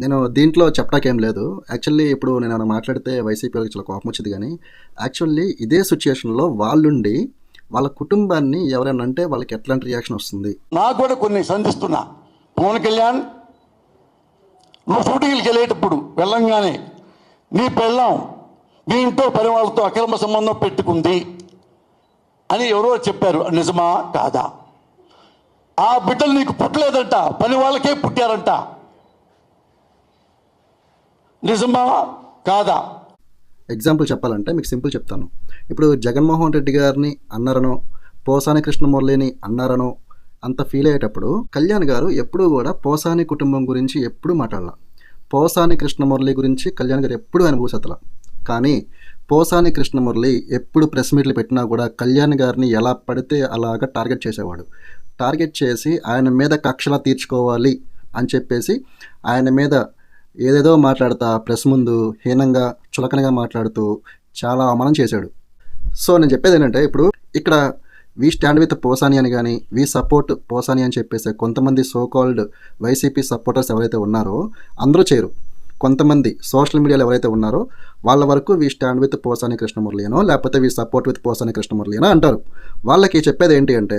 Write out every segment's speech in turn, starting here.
నేను దీంట్లో చెప్పడాకేం లేదు. యాక్చువల్లీ ఇప్పుడు నేను ఏమైనా మాట్లాడితే వైసీపీ చాలా కోపం వచ్చింది కానీ యాక్చువల్లీ ఇదే సిచ్యుయేషన్లో వాళ్ళుండి వాళ్ళ కుటుంబాన్ని ఎవరైనా అంటే వాళ్ళకి ఎట్లాంటి రియాక్షన్ వస్తుంది? నాకు కూడా కొన్ని సంధిస్తున్నా. పవన్ కళ్యాణ్ నువ్వు షూటింగ్కి వెళ్ళేటప్పుడు వెళ్ళంగానే నీ పెళ్ళాం మీ ఇంట్లో పని వాళ్ళతో అక్రమ సంబంధం పెట్టుకుంది అని ఎవరో చెప్పారు. నిజమా? కాదా? ఆ బిడ్డలు నీకు పుట్టలేదంట. పని వాళ్ళకే పుట్టారంట. నిజమా? కాదా? ఎగ్జాంపుల్ చెప్పాలంటే మీకు సింపుల్ చెప్తాను. ఇప్పుడు జగన్మోహన్ రెడ్డి గారిని అన్నారనో పోసాని కృష్ణమురళిని అన్నారనో అంత ఫీల్ అయ్యేటప్పుడు కళ్యాణ్ గారు ఎప్పుడూ కూడా పోసాని కుటుంబం గురించి ఎప్పుడూ మాట్లాడాల. పోసాని కృష్ణమురళి గురించి కళ్యాణ్ గారు ఎప్పుడూ అనుభూసతల కానీ పోసాని కృష్ణమురళి ఎప్పుడు ప్రెస్ మీట్లు పెట్టినా కూడా కళ్యాణ్ గారిని ఎలా పడితే అలాగా టార్గెట్ చేసేవాడు. టార్గెట్ చేసి ఆయన మీద కక్షలా తీర్చుకోవాలి అని చెప్పేసి ఆయన మీద ఏదేదో మాట్లాడతా ప్రెస్ ముందు హీనంగా చులకనగా మాట్లాడుతూ చాలా అవమానం చేశాడు. సో నేను చెప్పేది ఏంటంటే ఇప్పుడు ఇక్కడ వీ స్టాండ్ విత్ పోసాని అని కానీ వీ సపోర్ట్ పోసాని అని చెప్పేసి కొంతమంది సో కాల్డ్ వైసీపీ సపోర్టర్స్ ఎవరైతే ఉన్నారో అందరూ చేయరు. కొంతమంది సోషల్ మీడియాలో ఎవరైతే ఉన్నారో వాళ్ళ వరకు we stand with Posani Krishnamurali అనో లేకపోతే we support with Posani Krishnamurali అనో అంటారు. వాళ్ళకి చెప్పేది ఏంటి అంటే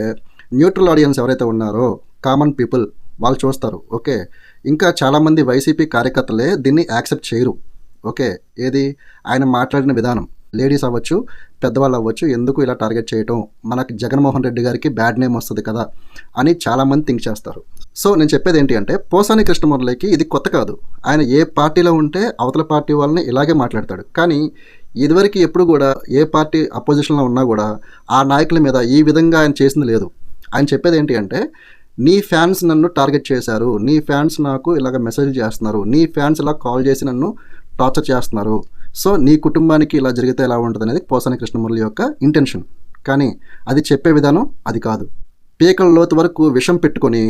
న్యూట్రల్ ఆడియన్స్ ఎవరైతే ఉన్నారో కామన్ పీపుల్ వాళ్ళు చూస్తారు. ఓకే ఇంకా చాలామంది వైసీపీ కార్యకర్తలే దీన్ని యాక్సెప్ట్ చేయరు. ఓకే? ఏది? ఆయన మాట్లాడిన విధానం. లేడీస్ అవ్వచ్చు పెద్దవాళ్ళు అవ్వచ్చు ఎందుకు ఇలా టార్గెట్ చేయటం? మనకు జగన్మోహన్ రెడ్డి గారికి బ్యాడ్ నేమ్ వస్తుంది కదా అని చాలామంది థింక్ చేస్తారు. సో నేను చెప్పేది ఏంటి అంటే పోసాని కృష్ణమురళికి ఇది కొత్త కాదు. ఆయన ఏ పార్టీలో ఉంటే అవతల పార్టీ వాళ్ళని ఇలాగే మాట్లాడతాడు. కానీ ఇదివరకు ఎప్పుడు కూడా ఏ పార్టీ అపోజిషన్లో ఉన్నా కూడా ఆ నాయకుల మీద ఈ విధంగా ఆయన చేసింది లేదు. ఆయన చెప్పేది ఏంటి అంటే నీ ఫ్యాన్స్ నన్ను టార్గెట్ చేశారు. నీ ఫ్యాన్స్ నాకు ఇలాగ మెసేజ్ చేస్తున్నారు. నీ ఫ్యాన్స్ ఇలా కాల్ చేసి నన్ను టార్చర్ చేస్తున్నారు. సో నీ కుటుంబానికి ఇలా జరిగితే ఎలా ఉంటుంది అనేది పోసాని కృష్ణమురళి యొక్క ఇంటెన్షన్ కానీ అది చెప్పే విధానం అది కాదు. పీకల లోతు వరకు విషం పెట్టుకొని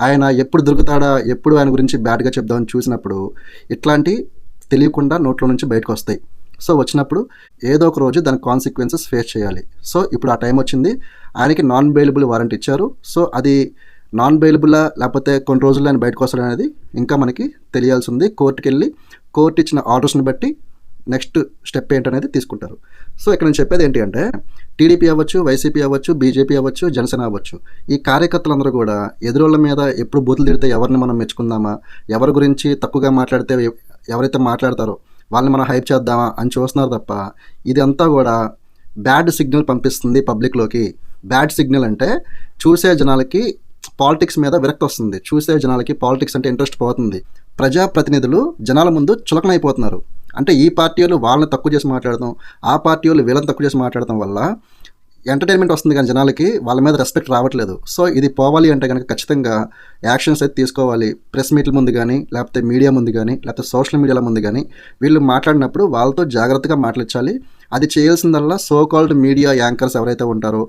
ఆయన ఎప్పుడు దొరుకుతాడా ఎప్పుడు ఆయన గురించి బ్యాడ్గా చెప్దామని చూసినప్పుడు ఇట్లాంటి తెలియకుండా నోట్లో నుంచి బయటకు వస్తాయి. సో వచ్చినప్పుడు ఏదో ఒక రోజు దాని కాన్సిక్వెన్సెస్ ఫేస్ చేయాలి. సో ఇప్పుడు ఆ టైం వచ్చింది. ఆయనకి నాన్ బెయిలబుల్ వారెంట్ ఇచ్చారు. సో అది నాన్ బెయిలబుల్లా లేకపోతే కొన్ని రోజుల్లో ఆయన బయటకు వస్తాడు అనేది ఇంకా మనకి తెలియాల్సి ఉంది కోర్టుకి వెళ్ళి కోర్టు ఇచ్చిన ఆర్డర్స్ని బట్టి నెక్స్ట్ స్టెప్ ఏంటనేది తీసుకుంటారు. సో ఇక్కడ నేను చెప్పేది ఏంటి అంటే టీడీపీ అవ్వచ్చు వైసీపీ అవ్వచ్చు బీజేపీ అవ్వచ్చు జనసేన అవ్వచ్చు. ఈ కార్యకర్తలందరూ కూడా ఎదురోళ్ళ మీద ఎప్పుడు బూతులు తిడితే ఎవరిని మనం మెచ్చుకుందామా? ఎవరి గురించి తక్కువగా మాట్లాడితే ఎవరైతే మాట్లాడతారో వాళ్ళని మనం హైప్ చేద్దామా అని చూస్తున్నారు తప్ప ఇదంతా కూడా బ్యాడ్ సిగ్నల్ పంపిస్తుంది పబ్లిక్లోకి. బ్యాడ్ సిగ్నల్ అంటే చూసే జనాలకి పాలిటిక్స్ మీద విరక్తి వస్తుంది. చూసే జనాలకి పాలిటిక్స్ అంటే ఇంట్రెస్ట్ పోతుంది. ప్రజాప్రతినిధులు జనాల ముందు చులకనైపోతున్నారు. అంటే ఈ పార్టీ వాళ్ళు వాళ్ళని తక్కువ చేసి మాట్లాడడం ఆ పార్టీ వాళ్ళు వీళ్ళని తక్కువ చేసి మాట్లాడడం వల్ల ఎంటర్టైన్మెంట్ వస్తుంది కానీ జనాలకి వాళ్ళ మీద రెస్పెక్ట్ రావట్లేదు. సో ఇది పోవాలి అంటే కనుక ఖచ్చితంగా యాక్షన్స్ అయితే తీసుకోవాలి. ప్రెస్ మీట్ల ముందు కానీ లేకపోతే మీడియా ముందు కానీ లేకపోతే సోషల్ మీడియాల ముందు కానీ వీళ్ళు మాట్లాడినప్పుడు వాళ్ళతో జాగ్రత్తగా మాట్లాడించాలి. అది చేయాల్సిందల్లా సో కాల్డ్ మీడియా యాంకర్స్ ఎవరైతే ఉంటారో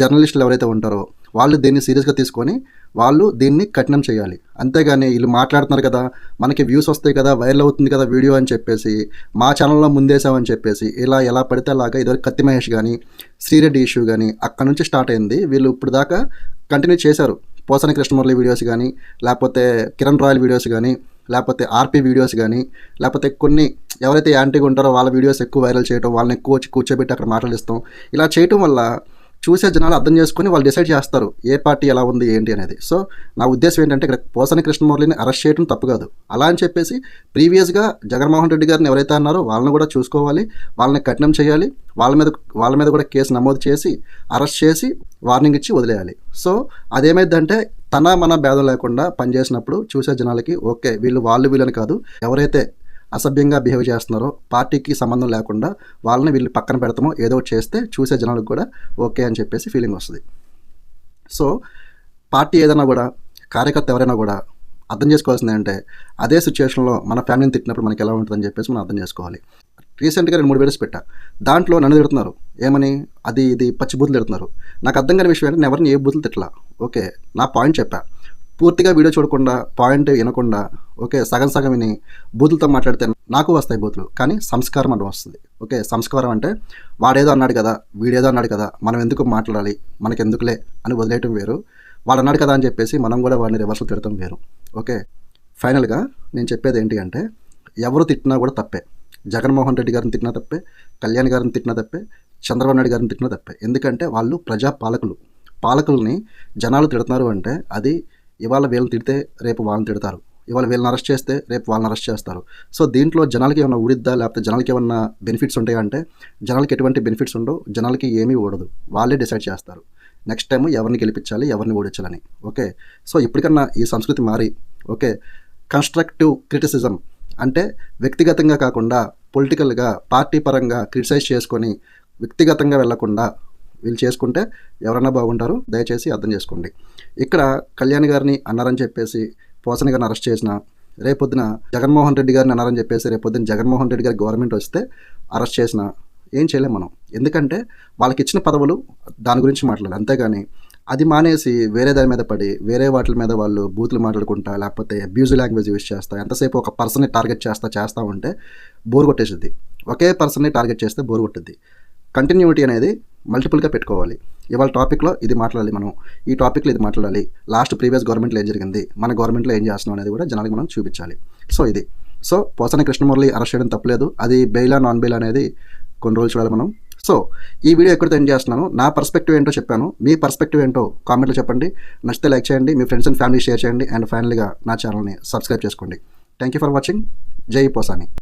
జర్నలిస్టులు ఎవరైతే ఉంటారో వాళ్ళు దీన్ని సీరియస్గా తీసుకొని వాళ్ళు దీన్ని కఠినం చేయాలి. అంతేగాని వీళ్ళు మాట్లాడుతున్నారు కదా మనకి వ్యూస్ వస్తాయి కదా వైరల్ అవుతుంది కదా వీడియో అని చెప్పేసి మా ఛానల్లో ముందేసామని చెప్పేసి ఇలా ఎలా పడితే అలాగా ఇదివరకు కత్తి మహేష్ కానీ శ్రీరెడ్డి ఇష్యూ కానీ అక్కడ నుంచి స్టార్ట్ అయింది. వీళ్ళు ఇప్పుడు దాకా కంటిన్యూ చేశారు. పోసని కృష్ణమురళి వీడియోస్ కానీ లేకపోతే కిరణ్ రాయల్ వీడియోస్ కానీ లేకపోతే ఆర్పీ వీడియోస్ కానీ లేకపోతే కొన్ని ఎవరైతే యాంటీగా ఉంటారో వాళ్ళ వీడియోస్ ఎక్కువ వైరల్ చేయడం వాళ్ళని ఎక్కువ వచ్చి కూర్చోబెట్టి అక్కడ మాట్లాడిస్తాం ఇలా చేయటం వల్ల చూసే జనాలు అర్థం చేసుకుని వాళ్ళు డిసైడ్ చేస్తారు ఏ పార్టీ ఎలా ఉంది ఏంటి అనేది. సో నా ఉద్దేశం ఏంటంటే ఇక్కడ పోసని కృష్ణమురళిని అరెస్ట్ చేయడం తప్పు కాదు. అలా అని చెప్పేసి ప్రీవియస్గా జగన్మోహన్ రెడ్డి గారిని ఎవరైతే అన్నారో వాళ్ళని కూడా చూసుకోవాలి వాళ్ళని కఠినం చేయాలి వాళ్ళ మీద వాళ్ళ మీద కూడా కేసు నమోదు చేసి అరెస్ట్ చేసి వార్నింగ్ ఇచ్చి వదిలేయాలి. సో అదేమైందంటే తన మన భేదం లేకుండా పనిచేసినప్పుడు చూసే జనాలకి ఓకే వీళ్ళు వాళ్ళు వీళ్ళని కాదు ఎవరైతే అసభ్యంగా బిహేవ్ చేస్తున్నారో పార్టీకి సంబంధం లేకుండా వాళ్ళని వీళ్ళు పక్కన పెడతామో ఏదో చేస్తే చూసే జనాలకు కూడా ఓకే అని చెప్పేసి ఫీలింగ్ వస్తుంది. సో పార్టీ ఏదైనా కూడా కార్యకర్త ఎవరైనా కూడా అర్థం చేసుకోవాల్సింది అంటే అదే సిచ్యువేషన్లో మన ఫ్యామిలీని తిట్టినప్పుడు మనకి ఎలా ఉంటుందని చెప్పేసి మనం అర్థం చేసుకోవాలి. రీసెంట్గా రెండు మూడు వీడియోస్ పెట్టా. దాంట్లో నన్ను తిడుతున్నారు. ఏమని? అది ఇది పచ్చి బూతులు తిడుతున్నారు. నాకు అర్థం కాని విషయం అంటే నేను ఎవరిని ఏ బూతులు తిట్టలా? ఓకే నా పాయింట్ చెప్పా. పూర్తిగా వీడియో చూడకుండా పాయింట్ వినకుండా ఓకే సగం సగం విని బూతులతో మాట్లాడితే నాకు వస్తాయి బూతులు కానీ సంస్కారం అంటే వస్తుంది. ఓకే సంస్కారం అంటే వాడేదో అన్నాడు కదా వీడేదో అన్నాడు కదా మనం ఎందుకు మాట్లాడాలి మనకి ఎందుకులే అని వదిలేయటం వేరు. వాడు అన్నాడు కదా అని చెప్పేసి మనం కూడా వాడిని రివర్సల్ తిడటం వేరు. ఓకే ఫైనల్గా నేను చెప్పేది ఏంటి అంటే ఎవరు తిట్టినా కూడా తప్పే. జగన్మోహన్ రెడ్డి గారిని తిట్టినా తప్పే కళ్యాణ్ గారిని తిట్టినా తప్పే చంద్రబాబు నాయుడు గారిని తిట్టినా తప్పే. ఎందుకంటే వాళ్ళు ప్రజా పాలకులు పాలకుల్ని జనాలు తిడుతున్నారు అంటే అది ఇవాళ వీళ్ళు తిడితే రేపు వాళ్ళని తిడతారు. ఇవాళ వీళ్ళని అరెస్ట్ చేస్తే రేపు వాళ్ళని అరెస్ట్ చేస్తారు. సో దీంట్లో జనాలకి ఏమైనా ఊడిద్దా లేకపోతే జనాలకి ఏమన్నా బెనిఫిట్స్ ఉంటాయా అంటే జనాలకి ఎటువంటి బెనిఫిట్స్ ఉండవు జనాలకి ఏమీ ఓడదు వాళ్ళే డిసైడ్ చేస్తారు. నెక్స్ట్ టైం ఎవరిని గెలిపించాలి ఎవరిని ఓడించాలని. ఓకే? సో ఇప్పటికన్నా ఈ సంస్కృతి మారి ఓకే? కన్స్ట్రక్టివ్ క్రిటిసిజం అంటే వ్యక్తిగతంగా కాకుండా పొలిటికల్గా పార్టీ పరంగా క్రిటిసైజ్ చేసుకొని వ్యక్తిగతంగా వెళ్ళకుండా వీళ్ళు చేసుకుంటే ఎవరన్నా బాగుంటారు దయచేసి అర్థం చేసుకోండి. ఇక్కడ కళ్యాణ్ గారిని అన్నారని చెప్పేసి పోసన గారిని అరెస్ట్ చేసిన రేపొద్దున జగన్మోహన్ రెడ్డి గారిని అన్నారని చెప్పేసి రేపొద్దున జగన్మోహన్ రెడ్డి గారి గవర్నమెంట్ వస్తే అరెస్ట్ చేసిన ఏం చేయలేం మనం. ఎందుకంటే వాళ్ళకి ఇచ్చిన పదవులు దాని గురించి మాట్లాడాలి. అంతేగాని అది మానేసి వేరే దాని మీద పడి వేరే వాటి మీద వాళ్ళు బూతులు మాట్లాడుకుంటా లేకపోతే అబ్యూజ్ లాంగ్వేజ్ యూస్ చేస్తా ఎంతసేపు ఒక పర్సన్ని టార్గెట్ చేస్తా చేస్తా ఉంటే బోర్ కొట్టేసిద్ది. ఒకే పర్సన్ని టార్గెట్ చేస్తే బోర్ కొట్టుద్ది. కంటిన్యూటీ అనేది మల్టిపుల్గా పెట్టుకోవాలి. ఇవాళ టాపిక్లో ఇది మాట్లాడాలి మనం. ఈ టాపిక్లో ఇది మాట్లాడాలి. లాస్ట్ ప్రీవియస్ గవర్నమెంట్లో ఏం జరిగింది? మన గవర్నమెంట్లో ఏం చేస్తున్నాం అనేది కూడా జనాలకు మనం చూపించాలి. సో ఇది. సో పోసన కృష్ణమురళి అరెస్ట్ చేయడం తప్పలేదు. అది బెయిలా నాన్ బెయిల్ అనేది కొన్ని రోజులు చూడాలి మనం. సో ఈ వీడియో ఎక్కడితో ఎండ్ చేస్తున్నాను? నా పర్స్పెక్టివ్ ఏంటో చెప్పాను. మీ పర్స్పెక్టివ్ ఏంటో కామెంట్లో చెప్పండి. నచ్చితే లైక్ చేయండి. మీ ఫ్రెండ్స్ అండ్ ఫ్యామిలీ షేర్ చేయండి. అండ్ ఫైనల్గా నా ఛానల్ని సబ్స్క్రైబ్ చేసుకోండి. థ్యాంక్ యూ ఫర్ వాచింగ్ జై పోసాని.